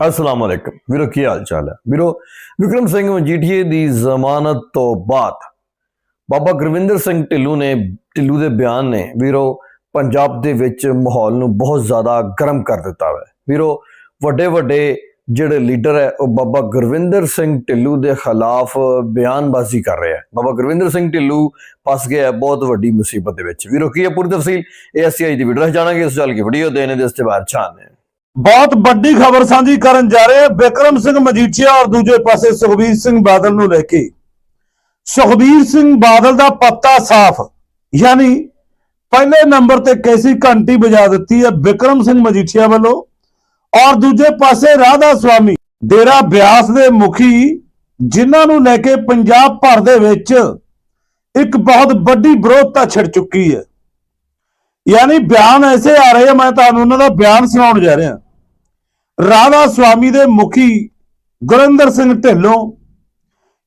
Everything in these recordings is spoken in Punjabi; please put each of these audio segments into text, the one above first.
ਅਸਲਾਮ ਅਲੈਕਮ। ਵੀਰੋ, ਕੀ ਹਾਲ ਚਾਲ ਹੈ? ਵੀਰੋ, ਵਿਕਰਮ ਸਿੰਘ ਮਜੀਠੀਏ ਦੀ ਜ਼ਮਾਨਤ ਤੋਂ ਬਾਅਦ ਬਾਬਾ ਗੁਰਵਿੰਦਰ ਸਿੰਘ ਢਿੱਲੂ ਨੇ, ਢਿੱਲੂ ਦੇ ਬਿਆਨ ਨੇ, ਵੀਰੋ, ਪੰਜਾਬ ਦੇ ਵਿੱਚ ਮਾਹੌਲ ਨੂੰ ਬਹੁਤ ਜ਼ਿਆਦਾ ਗਰਮ ਕਰ ਦਿੱਤਾ ਹੈ। ਵੀਰੋ ਵੱਡੇ ਵੱਡੇ ਜਿਹੜੇ ਲੀਡਰ ਹੈ, ਉਹ ਬਾਬਾ ਗੁਰਵਿੰਦਰ ਸਿੰਘ ਢਿੱਲੂ ਦੇ ਖਿਲਾਫ ਬਿਆਨਬਾਜ਼ੀ ਕਰ ਰਿਹਾ ਹੈ। ਬਾਬਾ ਗੁਰਵਿੰਦਰ ਸਿੰਘ ਢਿੱਲੂ ਫਸ ਗਿਆ ਹੈ ਬਹੁਤ ਵੱਡੀ ਮੁਸੀਬਤ ਦੇ ਵਿੱਚ। ਵੀਰੋ, ਕੀ ਹੈ ਪੂਰੀ ਤਫਸੀਲ? ਇਹ ਅਸੀਂ ਅੱਜ ਦੀ ਵੀਡੀਓ ਵਿੱਚ ਜਾਣਾਂਗੇ ਇਸ ਚੱਲ ਕੇ ਵੀਡੀਓ ਦੇਣੇ ਦੇ ਇਸ ਤੇ ਬਾਅਦ ਛਾਣੇ ਬਹੁਤ ਵੱਡੀ ਖਬਰ ਸਾਂਝੀ ਕਰਨ ਜਾ ਰਹੇ ਹਾਂ ਬਿਕਰਮ ਸਿੰਘ ਮਜੀਠੀਆ ਔਰ ਦੂਜੇ ਪਾਸੇ ਸੁਖਬੀਰ ਸਿੰਘ ਬਾਦਲ ਨੂੰ ਲੈ ਕੇ। ਸੁਖਬੀਰ ਸਿੰਘ ਬਾਦਲ ਦਾ ਪੱਤਾ ਸਾਫ਼, ਯਾਨੀ ਪਹਿਲੇ ਨੰਬਰ ਤੇ ਕੈਸੀ ਘੰਟੀ ਵਜਾ ਦਿੱਤੀ ਹੈ ਬਿਕਰਮ ਸਿੰਘ ਮਜੀਠੀਆ ਵੱਲੋਂ ਔਰ ਦੂਜੇ ਪਾਸੇ ਰਾਧਾ ਸੁਆਮੀ ਡੇਰਾ ਬਿਆਸ ਦੇ ਮੁਖੀ, ਜਿਨ੍ਹਾਂ ਨੂੰ ਲੈ ਕੇ ਪੰਜਾਬ ਭਰ ਦੇ ਵਿੱਚ ਇੱਕ ਬਹੁਤ ਵੱਡੀ ਵਿਰੋਧਤਾ ਛਿੜ ਚੁੱਕੀ ਹੈ। ਯਾਨੀ ਬਿਆਨ ਐਸੇ ਆ ਰਹੇ ਆ, ਮੈਂ ਤੁਹਾਨੂੰ ਉਹਨਾਂ ਦਾ ਬਿਆਨ ਸੁਣਾਉਣ ਜਾ ਰਿਹਾ। ਰਾਧਾ ਸੁਆਮੀ ਦੇ ਮੁਖੀ ਗੁਰਿੰਦਰ ਸਿੰਘ ਢਿੱਲੋਂ,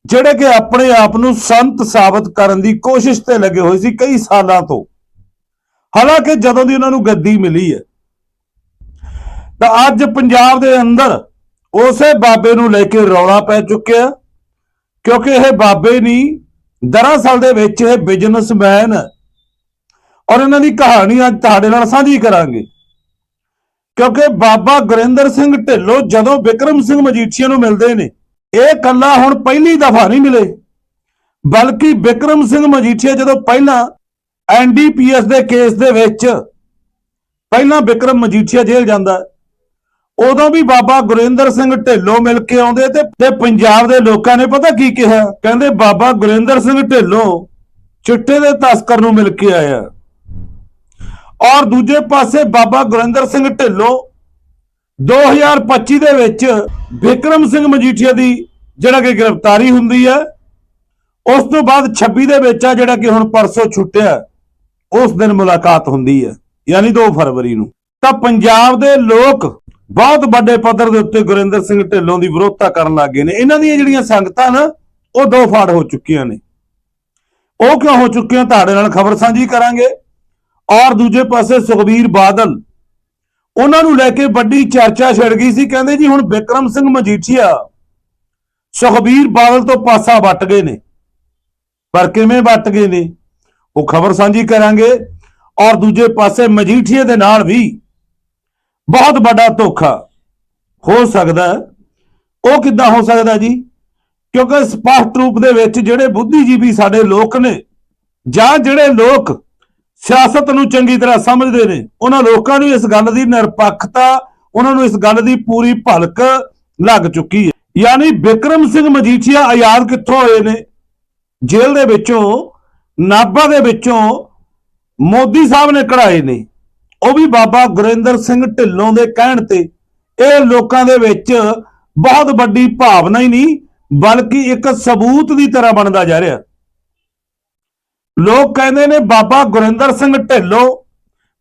ਜਿਹੜੇ ਕਿ ਆਪਣੇ ਆਪ ਨੂੰ ਸੰਤ ਸਾਬਤ ਕਰਨ ਦੀ ਕੋਸ਼ਿਸ਼ ਤੇ ਲੱਗੇ ਹੋਏ ਸੀ ਕਈ ਸਾਲਾਂ ਤੋਂ। ਹਾਲਾਂਕਿ ਜਦੋਂ ਦੀ ਉਹਨਾਂ ਨੂੰ ਗੱਦੀ ਮਿਲੀ ਹੈ, ਤਾਂ ਅੱਜ ਪੰਜਾਬ ਦੇ ਅੰਦਰ ਉਸੇ ਬਾਬੇ ਨੂੰ ਲੈ ਕੇ ਰੌਲਾ ਪੈ ਚੁੱਕਿਆ, ਕਿਉਂਕਿ ਇਹ ਬਾਬੇ ਨਹੀਂ ਦਰਅਸਲ ਦੇ ਵਿੱਚ ਇਹ ਬਿਜ਼ਨਸਮੈਨ ਹੈ। ਔਰ ਇਹਨਾਂ ਦੀ ਕਹਾਣੀ ਅੱਜ ਤੁਹਾਡੇ ਨਾਲ ਸਾਂਝੀ ਕਰਾਂਗੇ। ਕਿਉਂਕਿ ਬਾਬਾ ਗੁਰਿੰਦਰ ਸਿੰਘ ਢਿੱਲੋਂ ਜਦੋਂ ਵਿਕਰਮ ਸਿੰਘ ਮਜੀਠੀਆ ਨੂੰ ਮਿਲਦੇ ਨੇ, ਇਹ ਕੱਲਾ ਹੁਣ ਪਹਿਲੀ ਦਫਾ ਨਹੀਂ ਮਿਲੇ। ਬਲਕਿ ਵਿਕਰਮ ਸਿੰਘ ਮਜੀਠੀਆ ਜਦੋਂ ਪਹਿਲਾਂ ਐਨਡੀਪੀਐਸ ਦੇ ਕੇਸ ਦੇ ਵਿੱਚ ਪਹਿਲਾਂ ਵਿਕਰਮ ਮਜੀਠੀਆ ਜੇਲ੍ਹ ਜਾਂਦਾ, ਉਦੋਂ ਵੀ ਬਾਬਾ ਗੁਰਿੰਦਰ ਸਿੰਘ ਢਿੱਲੋਂ ਮਿਲ ਕੇ ਆਉਂਦੇ ਤੇ ਤੇ ਪੰਜਾਬ ਦੇ ਲੋਕਾਂ ਨੇ ਪਤਾ ਕੀ ਕਿਹਾ? ਕਹਿੰਦੇ ਬਾਬਾ ਗੁਰਿੰਦਰ ਸਿੰਘ ਢਿੱਲੋਂ ਚਿੱਟੇ ਦੇ ਤਸਕਰ ਨੂੰ ਮਿਲ ਕੇ ਆਇਆ। ਔਰ ਦੂਜੇ ਪਾਸੇ ਬਾਬਾ ਗੁਰਿੰਦਰ ਸਿੰਘ ਢਿੱਲੋਂ 2025 ਦੇ ਵਿੱਚ ਵਿਕਰਮ ਸਿੰਘ ਮਜੀਠੀਆ ਦੀ ਜਿਹੜਾ ਕਿ ਗ੍ਰਿਫਤਾਰੀ ਹੁੰਦੀ ਹੈ, ਉਸ ਤੋਂ ਬਾਅਦ 26 ਦੇ ਵਿੱਚ ਆ ਜਿਹੜਾ ਕਿ ਹੁਣ ਪਰਸੋਂ ਛੁੱਟਿਆ, ਉਸ ਦਿਨ ਮੁਲਾਕਾਤ ਹੁੰਦੀ ਹੈ, ਯਾਨੀ 2 ਫਰਵਰੀ ਨੂੰ। ਤਾਂ ਪੰਜਾਬ ਦੇ ਲੋਕ ਬਹੁਤ ਵੱਡੇ ਪੱਧਰ ਦੇ ਉੱਤੇ ਗੁਰਿੰਦਰ ਸਿੰਘ ਢਿੱਲੋਂ ਦੀ ਵਿਰੋਧਤਾ ਕਰਨ ਲੱਗੇ ਨੇ। ਇਹਨਾਂ ਦੀਆਂ ਜਿਹੜੀਆਂ ਸੰਗਤਾਂ ਨਾ, ਉਹ ਦੋ ਫਾੜ ਹੋ ਚੁੱਕੀਆਂ ਨੇ। ਉਹ ਕਿਉਂ ਹੋ ਚੁੱਕੀਆਂ, ਤੁਹਾਡੇ ਨਾਲ ਖਬਰ ਸਾਂਝੀ ਕਰਾਂਗੇ। ਔਰ ਦੂਜੇ ਪਾਸੇ ਸੁਖਬੀਰ ਬਾਦਲ। ਉਹਨਾਂ ਨੂੰ ਲੈ ਕੇ ਵੱਡੀ ਚਰਚਾ ਛਿੜ ਗਈ ਸੀ। ਕਹਿੰਦੇ ਜੀ, ਹੁਣ ਵਿਕਰਮ ਸਿੰਘ ਮਜੀਠੀਆ ਸੁਖਬੀਰ ਬਾਦਲ ਤੋਂ ਪਾਸਾ ਵੱਟ ਗਏ ਨੇ। ਪਰ ਕਿਵੇਂ ਵੱਟ ਗਏ ਨੇ? ਉਹ ਖਬਰ ਸਾਂਝੀ ਕਰਾਂਗੇ। ਔਰ ਦੂਜੇ ਪਾਸੇ ਮਜੀਠੀਏ ਦੇ ਨਾਲ ਵੀ ਬਹੁਤ ਵੱਡਾ ਧੋਖਾ ਹੋ ਸਕਦਾ ਉਹ ਕਿੱਦਾਂ ਹੋ ਸਕਦਾ ਜੀ? ਕਿਉਂਕਿ ਸਪਸ਼ਟ ਰੂਪ ਦੇ ਵਿੱਚ ਜਿਹੜੇ ਬੁੱਧੀਜੀਵੀ ਸਾਡੇ ਲੋਕ ਨੇ ਜਾਂ ਜਿਹੜੇ ਲੋਕ ਸਿਆਸਤ ਨੂੰ ਚੰਗੀ ਤਰ੍ਹਾਂ ਸਮਝਦੇ ਨੇ। ਉਹਨਾਂ ਲੋਕਾਂ ਨੂੰ ਇਸ ਗੱਲ ਦੀ ਨਿਰਪੱਖਤਾ, ਉਹਨਾਂ ਨੂੰ ਇਸ ਗੱਲ ਦੀ ਪੂਰੀ ਭਲਕ ਲੱਗ ਚੁੱਕੀ ਹੈ। ਯਾਨੀ ਵਿਕਰਮ ਸਿੰਘ ਮਜੀਠੀਆ ਆਜ਼ਾਦ ਕਿੱਥੋਂ ਹੋਏ ਨੇ? ਜੇਲ੍ਹ ਦੇ ਵਿੱਚੋਂ, ਨਾਭਾ ਦੇ ਵਿੱਚੋਂ ਮੋਦੀ ਸਾਹਿਬ ਨੇ ਕਢਾਏ ਨੇ। ਉਹ ਵੀ ਬਾਬਾ ਗੁਰਿੰਦਰ ਸਿੰਘ ਢਿੱਲੋਂ ਦੇ ਕਹਿਣ ਤੇ। ਇਹ ਲੋਕਾਂ ਦੇ ਵਿੱਚ ਬਹੁਤ ਵੱਡੀ ਭਾਵਨਾ ਹੀ ਨਹੀਂ, ਬਲਕਿ ਇੱਕ ਸਬੂਤ ਦੀ ਤਰ੍ਹਾਂ ਬਣਦਾ ਜਾ ਰਿਹਾ। ਲੋਕ ਕਹਿੰਦੇ ਨੇ ਬਾਬਾ ਗੁਰਿੰਦਰ ਸਿੰਘ ਢਿੱਲੋਂ।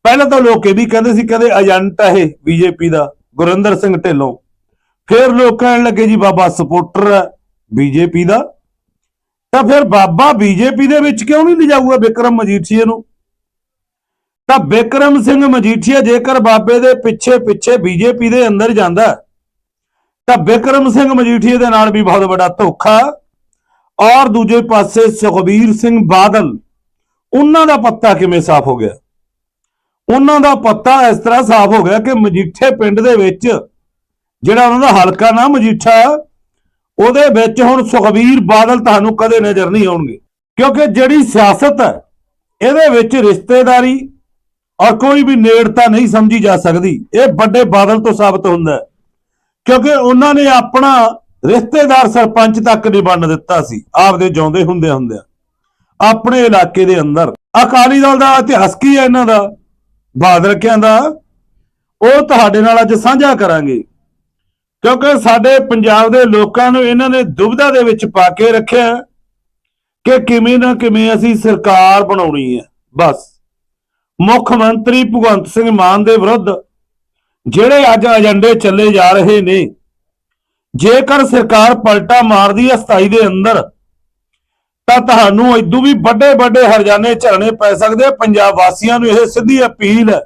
ਪਹਿਲਾਂ ਤਾਂ ਲੋਕ ਇਹ ਵੀ ਕਹਿੰਦੇ ਸੀ, ਕਹਿੰਦੇ ਏਜੰਟ ਹੈ ਇਹ ਬੀਜੇਪੀ ਦਾ, ਗੁਰਿੰਦਰ ਸਿੰਘ ਢਿੱਲੋਂ। ਫਿਰ ਲੋਕ ਕਹਿਣ ਲੱਗੇ ਜੀ ਬਾਬਾ ਸਪੋਰਟਰ ਹੈ ਬੀਜੇਪੀ ਦਾ। ਤਾਂ ਫਿਰ ਬਾਬਾ ਬੀਜੇਪੀ ਦੇ ਵਿੱਚ ਕਿਉਂ ਨਹੀਂ ਲਿਜਾਊਗਾ ਵਿਕਰਮ ਮਜੀਠੀਏ ਨੂੰ? ਤਾਂ ਵਿਕਰਮ ਸਿੰਘ ਮਜੀਠੀਆ ਜੇਕਰ ਬਾਬੇ ਦੇ ਪਿੱਛੇ ਪਿੱਛੇ ਬੀਜੇਪੀ ਦੇ ਅੰਦਰ ਜਾਂਦਾ, ਤਾਂ ਵਿਕਰਮ ਸਿੰਘ ਮਜੀਠੀਏ ਦੇ ਨਾਲ ਵੀ ਬਹੁਤ ਵੱਡਾ ਧੋਖਾ। ਔਰ ਦੂਜੇ ਪਾਸੇ ਸੁਖਬੀਰ ਸਿੰਘ ਬਾਦਲ ਉਹਨਾਂ ਦਾ ਪੱਤਾ ਕਿਵੇਂ ਸਾਫ਼ ਹੋ ਗਿਆ? ਉਹਨਾਂ ਦਾ ਪੱਤਾ ਇਸ ਤਰ੍ਹਾਂ ਸਾਫ਼ ਹੋ ਗਿਆ ਕਿ ਮਜੀਠੇ ਪਿੰਡ ਦੇ ਵਿੱਚ ਜਿਹੜਾ ਉਹਨਾਂ ਦਾ ਹਲਕਾ ਨਾ ਮਜੀਠਾ ਉਹਦੇ ਵਿੱਚ ਹੁਣ ਸੁਖਬੀਰ ਬਾਦਲ ਤੁਹਾਨੂੰ ਕਦੇ ਨਜ਼ਰ ਨਹੀਂ ਆਉਣਗੇ। ਕਿਉਂਕਿ ਜਿਹੜੀ ਸਿਆਸਤ ਹੈ, ਇਹਦੇ ਵਿੱਚ ਰਿਸ਼ਤੇਦਾਰੀ ਔਰ ਕੋਈ ਵੀ ਨੇੜਤਾ ਨਹੀਂ ਸਮਝੀ ਜਾ ਸਕਦੀ। ਇਹ ਵੱਡੇ ਬਾਦਲ ਤੋਂ ਸਾਬਤ ਹੁੰਦਾ ਹੈ। ਕਿਉਂਕਿ ਉਹਨਾਂ ਨੇ ਆਪਣਾ ਰਿਸ਼ਤੇਦਾਰ ਸਰਪੰਚ ਤੱਕ ਨਹੀਂ ਬਣ ਦਿੱਤਾ ਸੀ। ਆਪਦੇ ਜਿਉਂਦੇ ਹੁੰਦੇ ਹੁੰਦੇ ਆਪਣੇ ਇਲਾਕੇ ਦੇ ਅੰਦਰ। ਅਕਾਲੀ ਦਲ ਦਾ ਇਤਿਹਾਸ ਕੀ ਹੈ ਇਹਨਾਂ ਦਾ? ਬਾਦਲਕਿਆਂ ਦਾ। ਉਹ ਤੁਹਾਡੇ ਨਾਲ ਅੱਜ ਸਾਂਝਾ ਕਰਾਂਗੇ। ਕਿਉਂਕਿ ਸਾਡੇ ਪੰਜਾਬ ਦੇ ਲੋਕਾਂ ਨੂੰ ਇਹਨਾਂ ਨੇ ਦੁਬਿਧਾ ਦੇ ਵਿੱਚ ਪਾ ਕੇ ਰੱਖਿਆ ਕਿ ਕਿਵੇਂ ਨਾ ਕਿਵੇਂ ਅਸੀਂ ਸਰਕਾਰ ਬਣਾਉਣੀ ਹੈ। ਬਸ। ਮੁੱਖ ਮੰਤਰੀ ਭਗਵੰਤ ਸਿੰਘ ਮਾਨ ਦੇ ਵਿਰੁੱਧ ਜਿਹੜੇ ਅੱਜ ਏਜੰਡੇ ਚੱਲੇ ਜਾ ਰਹੇ ਨੇ, ਜੇਕਰ ਸਰਕਾਰ ਪਲਟਾ ਮਾਰਦੀ ਹੈ 27 ਦੇ ਅੰਦਰ ਤਾਂ ਤੁਹਾਨੂੰ ਇਦੋਂ ਵੀ ਵੱਡੇ ਵੱਡੇ ਹਰਜਾਨੇ ਝਰਨੇ ਪੈ ਸਕਦੇ ਆ, ਪੰਜਾਬ ਵਾਸੀਆਂ ਨੂੰ ਇਹ ਸਿੱਧੀ ਅਪੀਲ ਹੈ।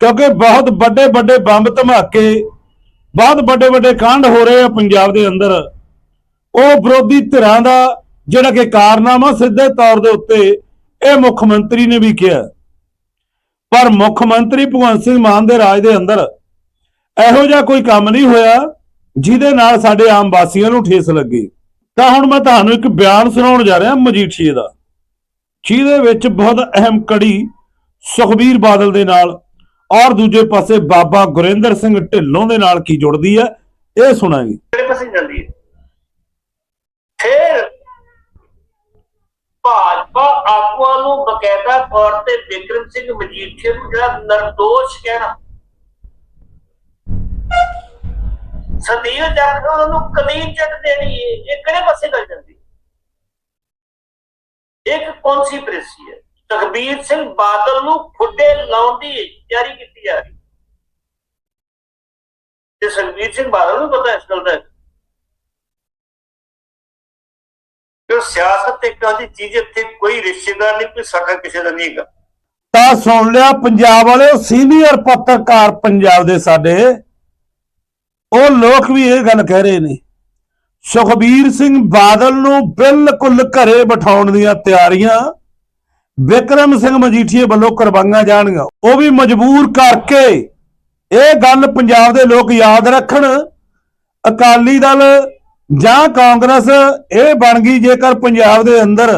ਕਿਉਂਕਿ ਬਹੁਤ ਵੱਡੇ ਵੱਡੇ ਬੰਬ ਧਮਾਕੇ, ਬਹੁਤ ਵੱਡੇ ਵੱਡੇ ਕਾਂਡ ਹੋ ਰਹੇ ਆ ਪੰਜਾਬ ਦੇ ਅੰਦਰ। ਉਹ ਵਿਰੋਧੀ ਧਿਰਾਂ ਦਾ ਜਿਹੜਾ ਕਿ ਕਾਰਨਾਮਾ ਸਿੱਧੇ ਤੌਰ ਦੇ ਉੱਤੇ ਇਹ ਮੁੱਖ ਮੰਤਰੀ ਨੇ ਵੀ ਕਿਹਾ। ਪਰ ਮੁੱਖ ਮੰਤਰੀ ਭਗਵੰਤ ਸਿੰਘ ਮਾਨ ਦੇ ਰਾਜ ਦੇ ਅੰਦਰ ਇਹੋ ਜਿਹਾ ਕੋਈ ਕੰਮ ਨਹੀਂ ਹੋਇਆ, ਜਿਹਦੇ ਨਾਲ ਸਾਡੇ ਆਮ ਵਾਸੀਆਂ ਨੂੰ ਠੇਸ ਲੱਗੇ। ਤਾਂ ਹੁਣ ਮੈਂ ਤੁਹਾਨੂੰ ਇੱਕ ਬਿਆਨ ਸੁਣਾਉਣ ਜਾ ਰਿਹਾ ਮਜੀਠੀਏ ਦਾ। ਜਿਹਦੇ ਵਿੱਚ ਬਹੁਤ ਅਹਿਮ ਕੜੀ ਸੁਖਬੀਰ ਬਾਦਲ ਦੇ ਨਾਲ ਔਰ ਦੂਜੇ ਪਾਸੇ ਬਾਬਾ ਗੁਰਿੰਦਰ ਸਿੰਘ ਢਿੱਲੋਂ ਦੇ ਨਾਲ ਕੀ ਜੁੜਦੀ ਹੈ, ਇਹ ਸੁਣਾਂਗੇ। ਕਿਹੜੇ ਪਾਸੇ ਜਾਂਦੀ ਹੈ? ਫਿਰ ਭਾਜਪਾ ਆਗੂਆਂ ਨੂੰ ਬਕਾਇਦਾ ਤੌਰ ਤੇ ਬਿਕਰਮ ਸਿੰਘ ਮਜੀਠੀਆ ਨੂੰ ਜਿਹੜਾ ਨਿਰਦੋਸ਼ ਕਹਿਣਾ। ਸੰਦੀਪ ਜੱਟ ਉਹਨਾਂ ਨੂੰ ਕਲੀਨ ਚਿੱਟ ਦੇਣੀ ਹੈ ਇਹ ਕਿਹੜੇ ਪਾਸੇ ਗੱਲ ਜਾਂਦੀ? ਇੱਕ ਕੌਨਸੀਪ੍ਰੇਸੀ ਹੈ? ਤਖਬੀਰ ਸਿੰਘ ਬਾਦਲ ਨੂੰ ਖੁੱਡੇ ਲਾਉਣ ਦੀ ਤਿਆਰੀ ਕੀਤੀ ਜਾ ਰਹੀ। ਤੇ ਸੁਖਬੀਰ ਸਿੰਘ ਬਾਦਲ ਨੂੰ ਪਤਾ ਇਸ ਗੱਲ ਦਾ? ਕਿ ਸਿਆਸਤ ਇੱਕ ਆਦੀ ਚੀਜ਼ ਇੱਥੇ ਕੋਈ ਰਿਸ਼ਤੇਦਾਰ ਨਹੀਂ, ਕੋਈ ਸਾਡਾ ਕਿਸੇ ਦਾ ਨਹੀਂ ਤਾਂ ਸੁਣ ਲਿਆ, ਪੰਜਾਬ ਵਾਲੇ ਸੀਨੀਅਰ ਪੱਤਰਕਾਰ ਪੰਜਾਬ ਦੇ ਸਾਡੇ। ਉਹ ਲੋਕ ਵੀ ਇਹ ਗੱਲ ਕਹਿ ਰਹੇ ਨੇ, ਸੁਖਬੀਰ ਸਿੰਘ ਬਾਦਲ ਨੂੰ ਬਿਲਕੁਲ ਘਰੇ ਬਿਠਾਉਣ ਦੀਆਂ ਤਿਆਰੀਆਂ, ਵਿਕਰਮ ਸਿੰਘ ਮਜੀਠੀਏ ਵੱਲੋਂ ਕਰਵਾਈਆਂ ਜਾਣਗੀਆਂ, ਉਹ ਵੀ ਮਜਬੂਰ ਕਰਕੇ ਇਹ ਗੱਲ ਪੰਜਾਬ ਦੇ ਲੋਕ ਯਾਦ ਰੱਖਣ, ਅਕਾਲੀ ਦਲ ਜਾਂ ਕਾਂਗਰਸ ਇਹ ਬਣ ਗਈ ਜੇਕਰ ਪੰਜਾਬ ਦੇ ਅੰਦਰ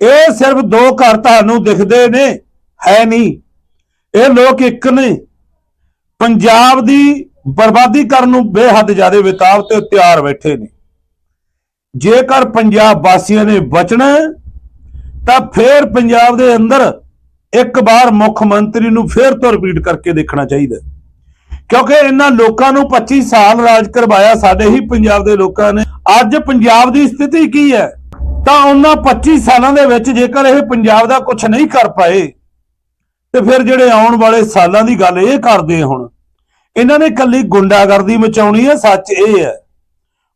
ਇਹ ਸਿਰਫ ਦੋ ਘਰ ਤੁਹਾਨੂੰ ਦਿਖਦੇ ਨੇ, ਹੈ ਨਹੀਂ, ਇਹ ਲੋਕ ਇੱਕ ਨੇ, ਪੰਜਾਬ ਦੀ ਬਰਬਾਦੀ ਕਰਨ ਨੂੰ ਬੇਹੱਦ ਜ਼ਿਆਦਾ ਵਿਤਾਵ ਤੇ ਤਿਆਰ ਬੈਠੇ ਨੇ। ਜੇਕਰ ਪੰਜਾਬ ਵਾਸੀਆਂ ਨੇ ਬਚਣਾ ਤਾਂ ਫੇਰ ਪੰਜਾਬ ਦੇ ਅੰਦਰ ਇੱਕ ਵਾਰ ਮੁੱਖ ਮੰਤਰੀ ਨੂੰ ਫੇਰ ਤੋਂ ਰਿਪੀਟ ਕਰਕੇ ਦੇਖਣਾ ਚਾਹੀਦਾ ਕਿਉਂਕਿ ਇਹਨਾਂ ਲੋਕਾਂ ਨੂੰ 25 ਸਾਲ ਰਾਜ ਕਰਵਾਇਆ ਸਾਡੇ ਹੀ ਪੰਜਾਬ ਦੇ ਲੋਕਾਂ ਨੇ। ਅੱਜ ਪੰਜਾਬ ਦੀ ਸਥਿਤੀ ਕੀ ਹੈ? ਤਾਂ ਉਹਨਾਂ 25 ਸਾਲਾਂ ਦੇ ਵਿੱਚ ਜੇਕਰ ਇਹ ਪੰਜਾਬ ਦਾ ਕੁਝ ਨਹੀਂ ਕਰ ਪਾਏ, ਤੇ ਫਿਰ ਜਿਹੜੇ ਆਉਣ ਵਾਲੇ ਸਾਲਾਂ ਦੀ ਗੱਲ ਇਹ ਕਰਦੇ ਹੁਣ ਇਹਨਾਂ ਨੇ ਕੱਲੀ ਗੁੰਡਾਗਰਦੀ ਮਚਾਉਣੀ ਹੈ, ਸੱਚ ਇਹ ਹੈ।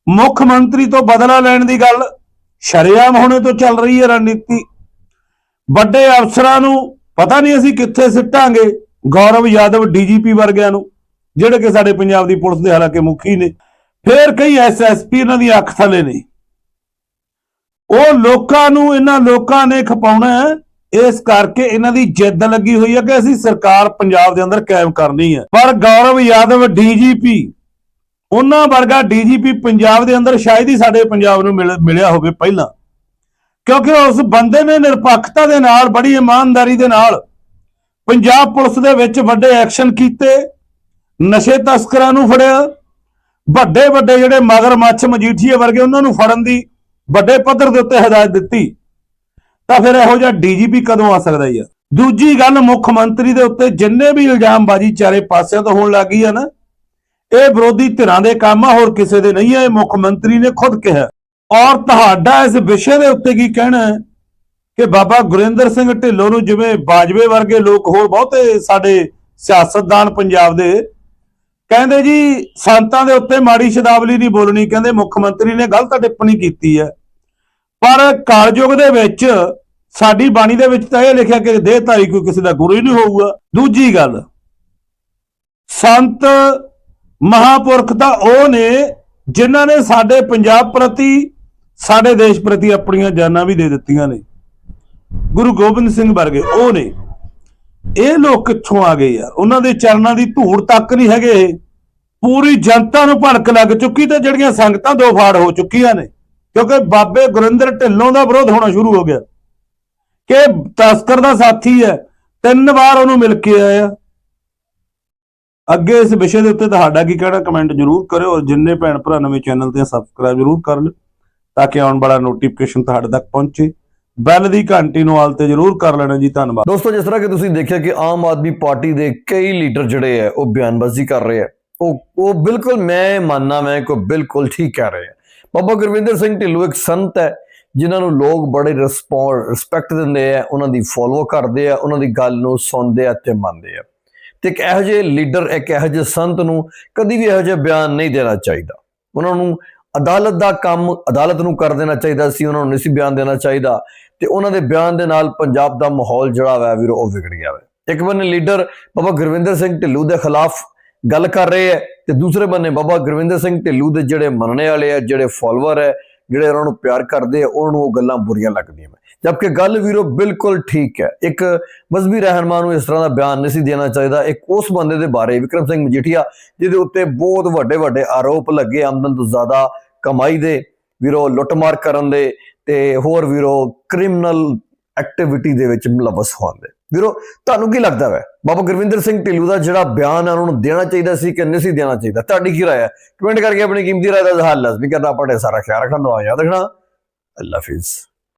ਮੁੱਖ ਮੰਤਰੀ ਤੋਂ ਬਦਲਾ ਲੈਣ ਦੀ ਗੱਲ ਸ਼ਰੇਆਮ ਹੋਣੇ ਤੋਂ ਚੱਲ ਰਹੀ ਹੈ ਰਣਨੀਤੀ। ਵੱਡੇ ਅਫਸਰਾਂ ਨੂੰ ਪਤਾ ਨਹੀਂ ਅਸੀਂ ਕਿੱਥੇ ਸਿੱਟਾਂਗੇ, ਗੌਰਵ ਯਾਦਵ ਡੀਜੀਪੀ ਵਰਗਿਆਂ ਨੂੰ, ਜਿਹੜੇ ਕਿ ਸਾਡੇ ਪੰਜਾਬ ਦੀ ਪੁਲਿਸ ਦੇ ਹਾਲਾਂਕਿ ਮੁਖੀ ਨੇ। ਫੇਰ ਕਈ ਐਸਐਸਪੀ ਇਹਨਾਂ ਦੀ ਅੱਖ ਥੱਲੇ ਨੇ। ਉਹ ਲੋਕਾਂ ਨੂੰ, ਇਹਨਾਂ ਲੋਕਾਂ ਨੇ ਖਪਾਉਣਾ ਇਸ ਕਰਕੇ ਇਹਨਾਂ ਦੀ ਜਿੱਦ ਲੱਗੀ ਹੋਈ ਹੈ ਕਿ ਅਸੀਂ ਸਰਕਾਰ ਪੰਜਾਬ ਦੇ ਅੰਦਰ ਕਾਇਮ ਕਰਨੀ ਹੈ ਪਰ ਗੌਰਵ ਯਾਦਵ ਡੀਜੀਪੀ, ਉਹਨਾਂ ਵਰਗਾ ਡੀਜੀਪੀ ਪੰਜਾਬ ਦੇ ਅੰਦਰ ਸ਼ਾਇਦ ਹੀ ਸਾਡੇ ਪੰਜਾਬ ਨੂੰ ਮਿਲ- ਮਿਲਿਆ ਹੋਵੇ ਪਹਿਲਾਂ। ਕਿਉਂਕਿ ਉਸ ਬੰਦੇ ਨੇ ਨਿਰਪੱਖਤਾ ਦੇ ਨਾਲ, ਬੜੀ ਇਮਾਨਦਾਰੀ ਦੇ ਨਾਲ ਪੰਜਾਬ ਪੁਲਿਸ ਦੇ ਵਿੱਚ ਵੱਡੇ ਐਕਸ਼ਨ ਕੀਤੇ, ਨਸ਼ੇ ਤਸਕਰਾਂ ਨੂੰ ਫੜਿਆ ਵੱਡੇ ਵੱਡੇ ਜਿਹੜੇ ਮਗਰਮੱਛ ਮਜੀਠੀਏ ਵਰਗੇ ਉਹਨਾਂ ਨੂੰ ਫੜਨ ਦੀ ਵੱਡੇ ਪੱਧਰ ਦੇ ਉੱਤੇ ਹਦਾਇਤ ਦਿੱਤੀ। ਤਾਂ ਫਿਰ ਇਹੋ ਜਿਹਾ ਡੀਜੀਪੀ ਕਦੋਂ ਆ ਸਕਦਾ ਯਾਰ ਦੂਜੀ ਗੱਲ, ਮੁੱਖ ਮੰਤਰੀ ਦੇ ਉੱਤੇ ਜਿੰਨੇ ਵੀ ਇਲਜ਼ਾਮਬਾਜ਼ੀ ਚਾਰੇ ਪਾਸਿਆਂ ਤੋਂ ਹੋਣ ਲੱਗੀ ਆ ਨਾ, ਇਹ ਵਿਰੋਧੀ ਧਿਰਾਂ ਦੇ ਕੰਮ ਆ, ਹੋਰ ਕਿਸੇ ਦੇ ਨਹੀਂ ਆ, ਇਹ ਮੁੱਖ ਮੰਤਰੀ ਨੇ ਖੁਦ ਕਿਹਾ। ਔਰ ਤੁਹਾਡਾ ਇਸ ਵਿਸ਼ੇ ਦੇ ਉੱਤੇ ਕੀ ਕਹਿਣਾ ਹੈ? ਕਿ ਬਾਬਾ ਗੁਰਿੰਦਰ ਸਿੰਘ ਢਿੱਲੋਂ ਨੂੰ ਜਿਵੇਂ ਬਾਜਵੇ ਵਰਗੇ ਲੋਕ ਹੋਰ ਬਹੁਤੇ ਸਾਡੇ ਸਿਆਸਤਦਾਨ ਪੰਜਾਬ ਦੇ, ਕਹਿੰਦੇ ਜੀ, ਸੰਤਾਂ ਦੇ ਉੱਤੇ ਮਾੜੀ ਸ਼ਬਦਾਵਲੀ ਨਹੀਂ ਬੋਲਣੀ, ਕਹਿੰਦੇ ਮੁੱਖ ਮੰਤਰੀ ਨੇ ਗਲਤ ਟਿੱਪਣੀ ਕੀਤੀ ਹੈ। ਪਰ ਕਾਲਯੁਗ ਦੇ ਵਿੱਚ ਸਾਡੀ ਬਾਣੀ ਦੇ ਵਿੱਚ ਤਾਂ ਇਹ ਲਿਖਿਆ ਕਿ ਦੇਹਧਾਰੀ ਕੋਈ ਕਿਸੇ ਦਾ ਗੁਰੂ ਹੀ ਨਹੀਂ ਹੋਊਗਾ। ਦੂਜੀ ਗੱਲ, ਸੰਤ ਮਹਾਪੁਰਖ ਤਾਂ ਉਹ ਨੇ ਜਿਨ੍ਹਾਂ ਨੇ ਸਾਡੇ ਪੰਜਾਬ ਪ੍ਰਤੀ, ਸਾਡੇ ਦੇਸ਼ ਪ੍ਰਤੀ ਆਪਣੀਆਂ ਜਾਨਾਂ ਵੀ ਦੇ ਦਿੱਤੀਆਂ ਨੇ। ਗੁਰੂ ਗੋਬਿੰਦ ਸਿੰਘ ਵਰਗੇ ਉਹ ਨੇ। ਇਹ ਲੋਕ ਕਿੱਥੋਂ ਆ ਗਏ ਯਾਰ? ਉਹਨਾਂ ਦੇ ਚਰਨਾਂ ਦੀ ਧੂੜ ਤੱਕ ਨਹੀਂ ਹੈਗੇ ਇਹ। ਪੂਰੀ ਜਨਤਾ ਨੂੰ ਭੜਕ ਲੱਗ ਚੁੱਕੀ ਤੇ ਜਿਹੜੀਆਂ ਸੰਗਤਾਂ ਦੋ ਫਾੜ ਹੋ ਚੁੱਕੀਆਂ ਨੇ। ਕਿਉਂਕਿ ਬਾਬੇ ਗੁਰਿੰਦਰ ਢਿੱਲੋਂ ਦਾ ਵਿਰੋਧ ਹੋਣਾ ਸ਼ੁਰੂ ਹੋ ਗਿਆ। ਕਿ ਤਸਕਰ ਦਾ ਸਾਥੀ ਹੈ, ਤਿੰਨ ਵਾਰ ਉਹਨੂੰ ਮਿਲ ਕੇ ਆਇਆ। ਅੱਗੇ ਇਸ ਵਿਸ਼ੇ ਦੇ ਉੱਤੇ ਤੁਹਾਡਾ ਕੀ ਕਹਿਣਾ ਕਮੈਂਟ ਜਰੂਰ ਕਰਿਓ ਔਰ ਜਿੰਨੇ ਭੈਣ ਭਰਾ ਨਵੇਂ ਚੈਨਲ ਤੇ ਸਬਸਕ੍ਰਾਈਬ ਜਰੂਰ ਕਰ ਲਿਓ, ਤਾਂ ਕਿ ਆਉਣ ਵਾਲਾ ਨੋਟੀਫਿਕੇਸ਼ਨ ਤੁਹਾਡੇ ਤੱਕ ਪਹੁੰਚੇ। ਬੈਲ ਦੀ ਘੰਟੀ ਨੂੰ ਆਲ ਤੇ ਜਰੂਰ ਕਰ ਲੈਣਾ ਜੀ, ਧੰਨਵਾਦ। ਦੋਸਤੋ, ਜਿਸ ਤਰ੍ਹਾਂ ਕਿ ਤੁਸੀਂ ਦੇਖਿਆ ਕਿ ਆਮ ਆਦਮੀ ਪਾਰਟੀ ਦੇ ਕਈ ਲੀਡਰ ਜਿਹੜੇ ਹੈ, ਉਹ ਬਿਆਨਬਾਜ਼ੀ ਕਰ ਰਹੇ ਹੈ। ਉਹ ਉਹ ਬਿਲਕੁਲ ਮੈਂ ਮੰਨਣਾ ਮੈਂ ਕੋ ਬਿਲਕੁਲ ਠੀਕ ਕਹਿ ਰਹੇ ਆ ਬਾਬਾ ਗੁਰਵਿੰਦਰ ਸਿੰਘ ਢਿੱਲੋਂ ਇੱਕ ਸੰਤ ਹੈ ਜਿਨ੍ਹਾਂ ਨੂੰ ਲੋਕ ਬੜੇ ਰਿਸਪੈਕਟ ਦਿੰਦੇ ਆ, ਉਹਨਾਂ ਦੀ ਫੋਲੋ ਕਰਦੇ ਆ, ਉਹਨਾਂ ਦੀ ਗੱਲ ਨੂੰ ਸੁਣਦੇ ਆ ਤੇ ਮੰਨਦੇ ਆ। ਤੇ ਇੱਕ ਇਹੋ ਜਿਹੇ ਲੀਡਰ ਇੱਕ ਇਹੋ ਜਿਹੇ ਸੰਤ ਨੂੰ ਕਦੀ ਵੀ ਇਹੋ ਜਿਹਾ ਬਿਆਨ ਨਹੀਂ ਦੇਣਾ ਚਾਹੀਦਾ। ਉਹਨਾਂ ਨੂੰ ਅਦਾਲਤ ਦਾ ਕੰਮ ਅਦਾਲਤ ਨੂੰ ਕਰ ਦੇਣਾ ਚਾਹੀਦਾ ਸੀ, ਉਹਨਾਂ ਨੂੰ ਨਹੀਂ ਸੀ ਬਿਆਨ ਦੇਣਾ ਚਾਹੀਦਾ। ਤੇ ਉਹਨਾਂ ਦੇ ਬਿਆਨ ਦੇ ਨਾਲ ਪੰਜਾਬ ਦਾ ਮਾਹੌਲ ਜਿਹੜਾ ਵਾ ਵੀਰੋ, ਉਹ ਵਿਗੜ ਗਿਆ ਵਾ। ਇੱਕ ਬੰਨੇ ਲੀਡਰ ਬਾਬਾ ਗੁਰਵਿੰਦਰ ਸਿੰਘ ਢਿੱਲੂ ਦੇ ਖਿਲਾਫ ਗੱਲ ਕਰ ਰਹੇ ਹੈ ਤੇ ਦੂਸਰੇ ਬੰਨੇ ਬਾਬਾ ਗੁਰਵਿੰਦਰ ਸਿੰਘ ਢਿੱਲੂ ਦੇ ਜਿਹੜੇ ਮੰਨਣੇ ਵਾਲੇ ਆ, ਜਿਹੜੇ ਫਾਲੋਅਰ ਹੈ ਜਿਹੜੇ ਉਹਨਾਂ ਨੂੰ ਪਿਆਰ ਕਰਦੇ ਆ, ਉਹਨਾਂ ਨੂੰ ਉਹ ਗੱਲਾਂ ਬੁਰੀਆਂ ਲੱਗਦੀਆਂ ਨੇ। ਜਦਕਿ ਗੱਲ ਵੀਰੋ ਬਿਲਕੁਲ ਠੀਕ ਹੈ। ਇੱਕ ਮਜ਼ਬੀ ਰਹਿਨਮਾ ਨੂੰ ਇਸ ਤਰ੍ਹਾਂ ਦਾ ਬਿਆਨ ਨਹੀਂ ਸੀ ਦੇਣਾ ਚਾਹੀਦਾ। ਇੱਕ ਉਸ ਬੰਦੇ ਦੇ ਬਾਰੇ, ਵਿਕਰਮ ਸਿੰਘ ਮਜੀਠੀਆ, ਜਿਹਦੇ ਉੱਤੇ ਬਹੁਤ ਵੱਡੇ ਵੱਡੇ ਆਰੋਪ ਲੱਗੇ, ਆਮਦਨ ਤੋਂ ਜ਼ਿਆਦਾ ਕਮਾਈ ਦੇ, ਵੀਰੋ ਲੁੱਟਮਾਰ ਕਰਨ ਦੇ ਤੇ ਹੋਰ ਵੀਰੋ ਕ੍ਰਿਮੀਨਲ ਐਕਟੀਵਿਟੀ ਦੇ ਵਿੱਚ ਮੁਲਵਸ ਹੋਣ ਦੇ। ਵੀਰੋ, ਤੁਹਾਨੂੰ ਕੀ ਲੱਗਦਾ ਵੈ? ਬਾਬਾ ਗੁਰਵਿੰਦਰ ਸਿੰਘ ਢਿੱਲੂ ਦਾ ਜਿਹੜਾ ਬਿਆਨ ਆ, ਉਹਨਾਂ ਨੂੰ ਦੇਣਾ ਚਾਹੀਦਾ ਸੀ ਕਿ ਨਹੀਂ ਸੀ ਦੇਣਾ ਚਾਹੀਦਾ? ਤੁਹਾਡੀ ਕੀ ਰਾਏ ਹੈ ਕਮੈਂਟ ਕਰਕੇ ਆਪਣੀ ਕੀਮਤੀ ਰਾਏ ਦਾ ਹਾਲ ਲਾਜ਼ਮੀ ਕਰਨਾ ਪੜੇ ਸਾਰਾ ਖਿਆਲ ਰੱਖਣਾ ਦੁਆ ਯਾਦ ਰੱਖਣਾ। ਅੱਲਾ ਹਾਫਿਜ਼